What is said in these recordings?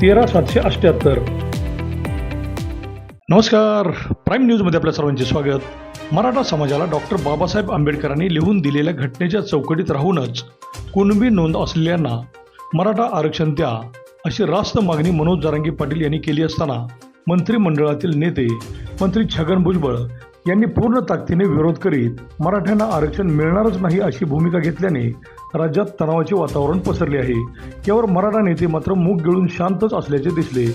तेरा सातशे अठ्ठ्याहत्तर नमस्कार. प्राईम न्यूजमध्ये आपल्या सर्वांचे स्वागत. मराठा समाजाला डॉक्टर बाबासाहेब आंबेडकरांनी लिहून दिलेल्या घटनेच्या चौकटीत राहूनच कुणबी नोंद असलेल्यांना मराठा आरक्षण द्या अशी रास्त मागणी मनोज जारांगी पाटील यांनी केली असताना मंत्रिमंडळातील नेते मंत्री छगन भुजबळ यांनी पूर्ण ताकदीने विरोध करीत मराठ्यांना आरक्षण मिळणारच नाही अशी भूमिका घेतल्याने राज्यात तणावाचे वातावरण पसरले आहे. यावर मराठा नेते मात्र मूग गिळून शांतच असल्याचे दिसले.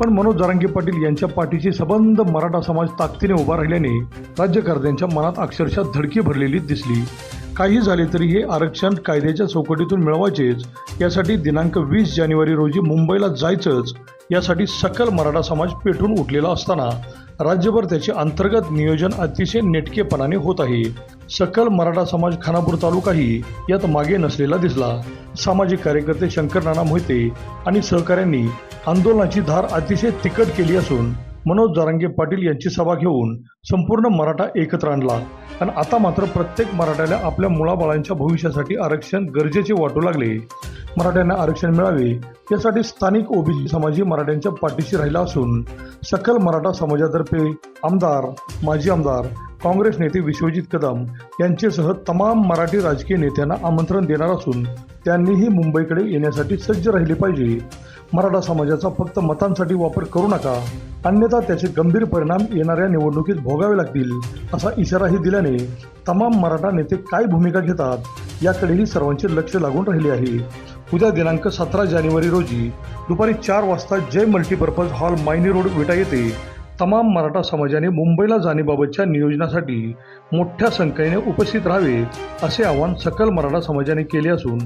पण मनोज जरांगे पाटील यांच्या पाठीशी सबंध मराठा समाज ताकदीने उभा राहिल्याने राज्यकर्त्यांच्या मनात अक्षरशः धडकी भरलेली दिसली. काही झाले तरी हे आरक्षण कायद्याच्या चौकटीतून मिळवायचेच. यासाठी दिनांक वीस जानेवारी रोजी मुंबईला जायचंच. यासाठी सकल मराठा समाज पेटून उठलेला असताना राज्यभर त्याचे अंतर्गत नियोजन अतिशय नेटकेपणाने होत आहे. सकल मराठा समाज खानापूर तालुकाही यात मागे नसलेला दिसला. सामाजिक कार्यकर्ते शंकर नाना मोहिते आणि सहकाऱ्यांनी आंदोलनाची धार अतिशय तिखट केली असून मनोज जारांगे पाटील यांची सभा घेऊन संपूर्ण मराठा एकत्र आणला. आणि आता मात्र प्रत्येक मराठ्याला आपल्या मुळाबाळांच्या भविष्यासाठी आरक्षण गरजेचे वाटू लागले. मराठ्यांना आरक्षण मिळावे यासाठी स्थानिक ओबीसी समाजही मराठ्यांच्या पाठीशी राहिला असून सकल मराठा समाजातर्फे आमदार माजी आमदार काँग्रेस नेते विश्वजित कदम यांच्यासह तमाम मराठी राजकीय नेत्यांना आमंत्रण देणार असून त्यांनीही मुंबईकडे येण्यासाठी सज्ज राहिले पाहिजे. मराठा समाजाचा फक्त मतांसाठी वापर करू नका अन्यथा त्याचे गंभीर परिणाम येणाऱ्या निवडणुकीत भोगावे लागतील असा इशाराही दिल्याने तमाम मराठा नेते काय भूमिका घेतात याकडेही सर्वांचे लक्ष लागून राहिले आहे. उद्या दिनांक सतरा जानेवारी रोजी दुपारी चार वाजता Jai multipurpose hall Mayni road Vita येथे तमाम मराठा समाजाने मुंबईला जाण्याबाबतच्या नियोजनासाठी मोठ्या संख्येने उपस्थित राहावे असे आवाहन सकल मराठा समाजाने केले असून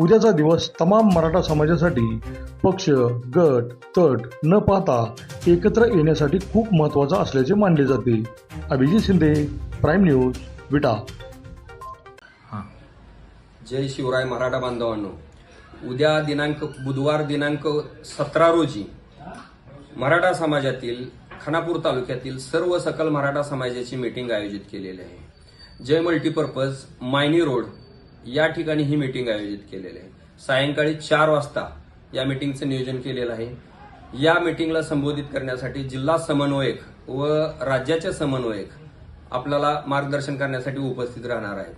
उद्याचा दिवस तमाम मराठा समाजासाठी पक्ष गट तट न पाहता एकत्र येण्यासाठी खूप महत्त्वाचा असल्याचे मानले जाते. Abhijit Shinde prime news Vita. जय शिवराय मराठा बांधवांनो. उद्या दिनांक बुधवार दिनांक सतरा रोजी मराठा समाजातील खानापूर तालुक्यातील सर्व सकल मराठा समाजाची मीटिंग आयोजित केलेली आहे. जय मल्टीपर्पज मायनी रोड या ठिकाणी ही मीटिंग आयोजित केलेली आहे. सायंकाळी चार वाजता या मीटिंगचं नियोजन केलेलं आहे. या मीटिंगला संबोधित करण्यासाठी जिल्हा समन्वयक व राज्याचे समन्वयक आपल्याला मार्गदर्शन करण्यासाठी उपस्थित राहणार आहेत.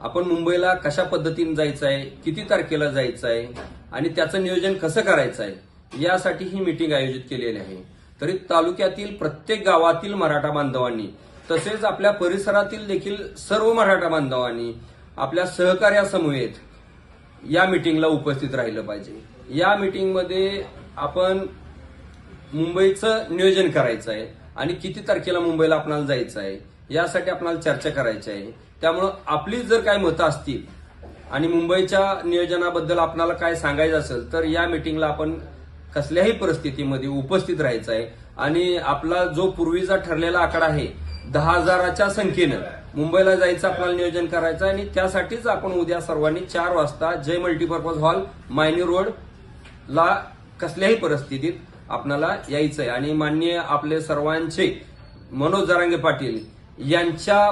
आपण मुंबईला कशा पद्धतीने जायचं आहे किती तारखेला जायचं आहे आणि त्याचं नियोजन कसं करायचं आहे यासाठी ही मीटिंग आयोजित केलेली आहे. तरी तालुक्यातील प्रत्येक गावातील मराठा बांधवांनी तसेच आपल्या परिसरातील देखील सर्व मराठा बांधवांनी आपल्या सहकार्यासमवेत या मीटिंगला उपस्थित राहिलं पाहिजे. या मीटिंगमध्ये आपण मुंबईचं नियोजन करायचं आहे आणि किती तारखेला मुंबईला आपणाला जायचं आहे यासाठी आपणाला चर्चा करायची आहे. त्यामुळं आपली जर काय मतं असतील आणि मुंबईच्या नियोजनाबद्दल आपणाला काय सांगायचं असेल तर या मीटिंगला आपण कसल्याही परिस्थितीमध्ये उपस्थित राहायचं आहे. आणि आपला जो पूर्वीचा ठरलेला आकडा आहे दहा हजाराच्या संख्येनं मुंबईला जायचं आपल्याला नियोजन करायचं आहे आणि त्यासाठीच आपण उद्या सर्वांनी चार वाजता Jai multipurpose hall Mayni road ला कसल्याही परिस्थितीत आपणाला यायचं आहे आणि माननीय आपले सर्वांचे मनोज जरांगे पाटील यांच्या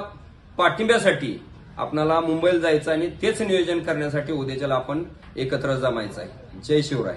पाठिंब्यासाठी आपणाला मुंबईला जायचं आणि तेच नियोजन करण्यासाठी उद्याच्याला आपण एकत्र जमायचं आहे. जय शिवराय.